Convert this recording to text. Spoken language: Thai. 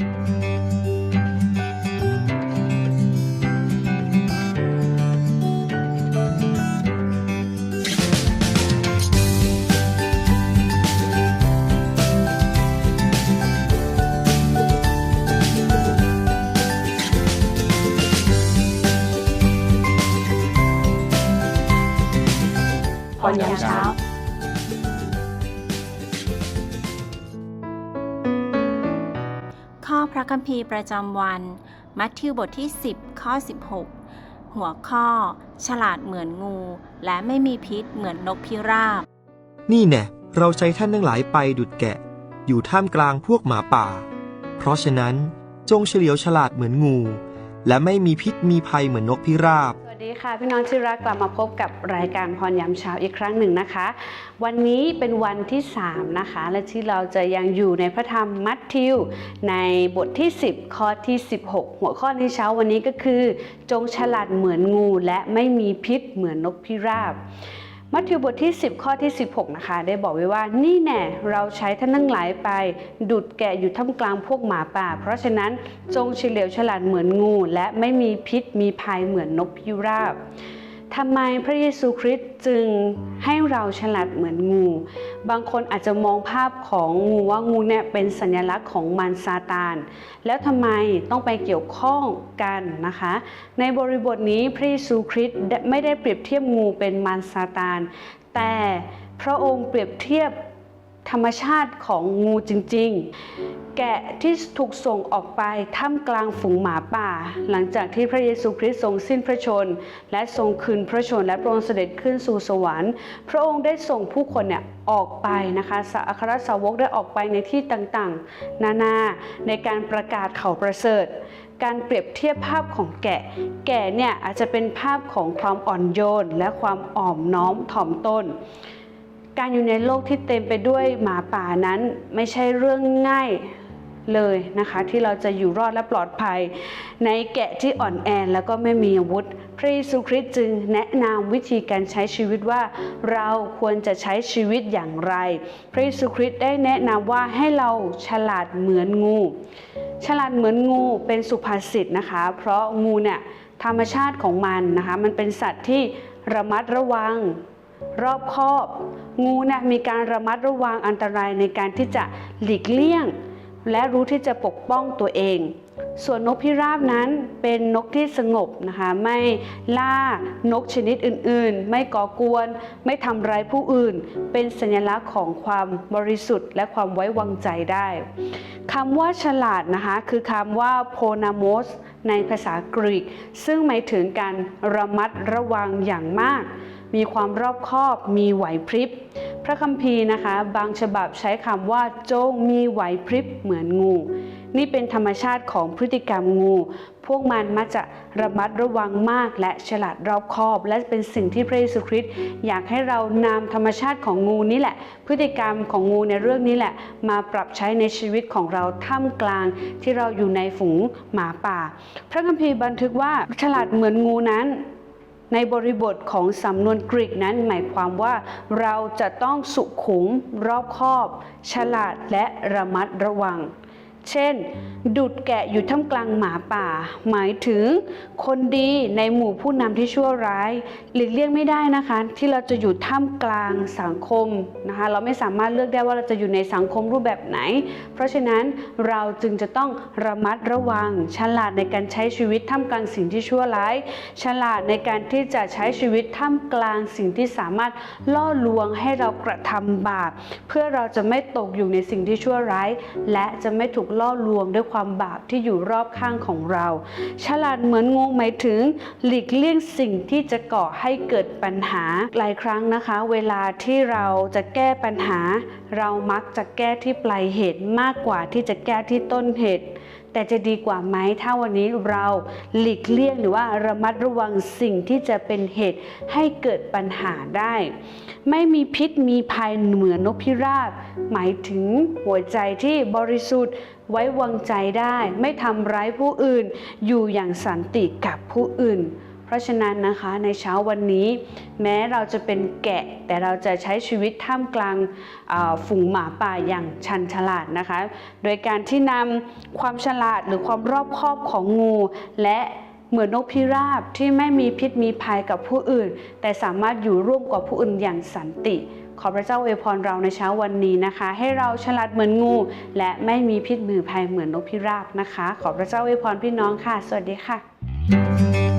พรย พระคัมภีร์ประจำวัน มัทธิวบทที่ 10 ข้อ 16 หัวข้อ ฉลาดเหมือนงู และไม่มีพิษเหมือนนกพิราบ นี่แน่เราใช้ท่านทั้งหลายไปดุดแกะ อยู่ท่ามกลางพวกหมาป่า เพราะฉะนั้นจงเฉลียวฉลาดเหมือนงู และไม่มีพิษมีภัยเหมือนนกพิราบ ค่ะพี่น้องที่รักกลับมาพบกับรายการพรยามเช้าอีกครั้งหนึ่งนะคะ วันนี้เป็นวันที่3นะคะและที่เราจะยังอยู่ในพระธรรมมัทธิว ในบทที่ 10 ข้อที่ 16 หัวข้อในเช้าวันนี้ก็คือ จงฉลาดเหมือนงูและไม่มีพิษเหมือนนกพิราบ มัทธิวบทที่ 10 ข้อที่ 16 นะคะ ได้บอกไว้ว่านี่แน่เราใช้ท่านทั้งหลายไป ดุดแกะอยู่ท่ามกลางพวกหมาป่า เพราะฉะนั้นจงเฉลียวฉลาดเหมือนงู และไม่มีพิษมีภัยเหมือนนกพิราบทำไมพระเยซูคริสต์จึงให้เราฉลาดเหมือนงู บางคนอาจจะมองภาพของงูว่างูเนี่ยเป็นสัญลักษณ์ของมารซาตาน แล้วทำไมต้องไปเกี่ยวข้องกันนะคะ ในบริบทนี้พระเยซูคริสต์ไม่ได้เปรียบเทียบงูเป็นมารซาตาน แต่พระองค์เปรียบเทียบ ธรรมชาติของงูจริง ๆ แกะที่ถูกส่งออกไปท่ามกลางฝูงหมาป่า หลังจากที่พระเยซูคริสต์ทรงสิ้นพระชน และทรงคืนพระชนและพระองค์เสด็จขึ้นสู่สวรรค์ พระองค์ได้ส่งผู้คนเนี่ยออกไปนะคะสาอัครสาวกได้ออกไปในที่ต่างๆ นานาในการประกาศข่าวประเสริฐการเปรียบเทียบภาพของแกะ แกะเนี่ยอาจจะเป็นภาพของความอ่อนโยนและความอ่อมน้อมถ่อมตน การอยู่ในโลกที่เต็มไปด้วยหมาป่านั้นไม่ใช่เรื่องง่ายเลยนะคะ ที่เราจะอยู่รอดและปลอดภัย ในแกะที่อ่อนแอแล้วก็ไม่มีอาวุธ พระเยซูคริสต์จึงแนะนำวิธีการใช้ชีวิตว่าเราควรจะใช้ชีวิตอย่างไร พระเยซูคริสต์ได้แนะนำว่าให้เราฉลาดเหมือนงู ฉลาดเหมือนงูเป็นสุภาษิตนะคะ เพราะงูเนี่ยธรรมชาติของมันนะคะ มันเป็นสัตว์ที่ระมัดระวัง รอบคอบ งูนี่ยมีการระมัดระวังอันตรายในการที่จะหลีกเลี่ยง และรู้ที่จะปกป้องตัวเอง ส่วนนกพิราบนั้นเป็นนกที่สงบนะคะไม่ล่านกชนิดอื่นๆ ไม่ก่อกวน ไม่ทำร้ายผู้อื่น เป็นสัญลักษณ์ของความบริสุทธิ์ และความไว้วางใจได้คำว่าฉลาดนะคะคือคำว่าโพนามสในภาษากรีก ซึ่งหมายถึงการระมัดระวังอย่างมาก มีความรอบคอบ มีไหวพริบ พระคัมภีร์นะคะ บางฉบับใช้คำว่าโจงมีไหวพริบเหมือนงู นี่เป็นธรรมชาติของพฤติกรรมงู พวกมันมักจะระมัดระวังมากและฉลาดรอบคอบ และเป็นสิ่งที่พระเยซูคริสต์อยากให้เรานำธรรมชาติของงูนี่แหละ พฤติกรรมของงูในเรื่องนี้แหละ มาปรับใช้ในชีวิตของเราท่ามกลางที่เราอยู่ในฝูงหมาป่า พระคัมภีร์บันทึกว่าฉลาดเหมือนงูนั้น ในบริบทของสำนวนกรีกนั้นหมายความว่า เราจะต้องสุขุมรอบคอบ ฉลาดและระมัดระวัง เช่น ดุดแกะอยู่ท่ามกลางหมาป่า หมายถึงคนดีในหมู่ผู้นำที่ชั่วร้าย หลีกเลี่ยงไม่ได้นะคะ ที่เราจะอยู่ท่ามกลางสังคมนะคะ เราไม่สามารถเลือกได้ว่าเราจะอยู่ในสังคมรูปแบบไหน เพราะฉะนั้นเราจึงจะต้องระมัดระวัง ฉลาดในการใช้ชีวิตท่ามกลางสิ่งที่ชั่วร้าย ฉลาดในการที่จะใช้ชีวิตท่ามกลางสิ่งที่สามารถล่อลวงให้เรากระทำบาป เพื่อเราจะไม่ตกอยู่ในสิ่งที่ชั่วร้าย และจะไม่ถูกล่อลวงด้วยความบาปที่อยู่รอบข้างของเรา ฉลาดเหมือนงูหมายถึง หลีกเลี่ยงสิ่งที่จะก่อให้เกิดปัญหาหลายครั้งนะคะ เวลาที่เราจะแก้ปัญหา เรามักจะแก้ที่ปลายเหตุมากกว่าที่จะแก้ที่ต้นเหตุ แต่จะดีกว่าไหมถ้าวันนี้เราหลีกเลี่ยงหรือว่าระมัดระวังสิ่งที่จะเป็นเหตุให้เกิดปัญหาได้ ไม่มีพิษมีภัยเหมือนนกพิราบ หมายถึงหัวใจที่บริสุทธิ์ไว้วางใจได้ ไม่ทำร้ายผู้อื่น อยู่อย่างสันติกับผู้อื่น พราะฉะนั้นนะคะในเช้าวันนี้ แม้เราจะเป็นแกะ แต่เราจะใช้ชีวิตท่ามกลางฝูงหมาป่าอย่างชันฉลาดนะคะ โดยการที่นำความฉลาดหรือความรอบคอบของงู และเหมือนนกพิราบที่ไม่มีพิษมีภัยกับผู้อื่น แต่สามารถอยู่ร่วมกับผู้อื่นอย่างสันติ ขอพระเจ้าอวยพรเราในเช้าวันนี้นะคะ ให้เราฉลาดเหมือนงู และไม่มีพิษมือภัยเหมือนนกพิราบนะคะ ขอพระเจ้าอวยพรพี่น้องค่ะ สวัสดีค่ะ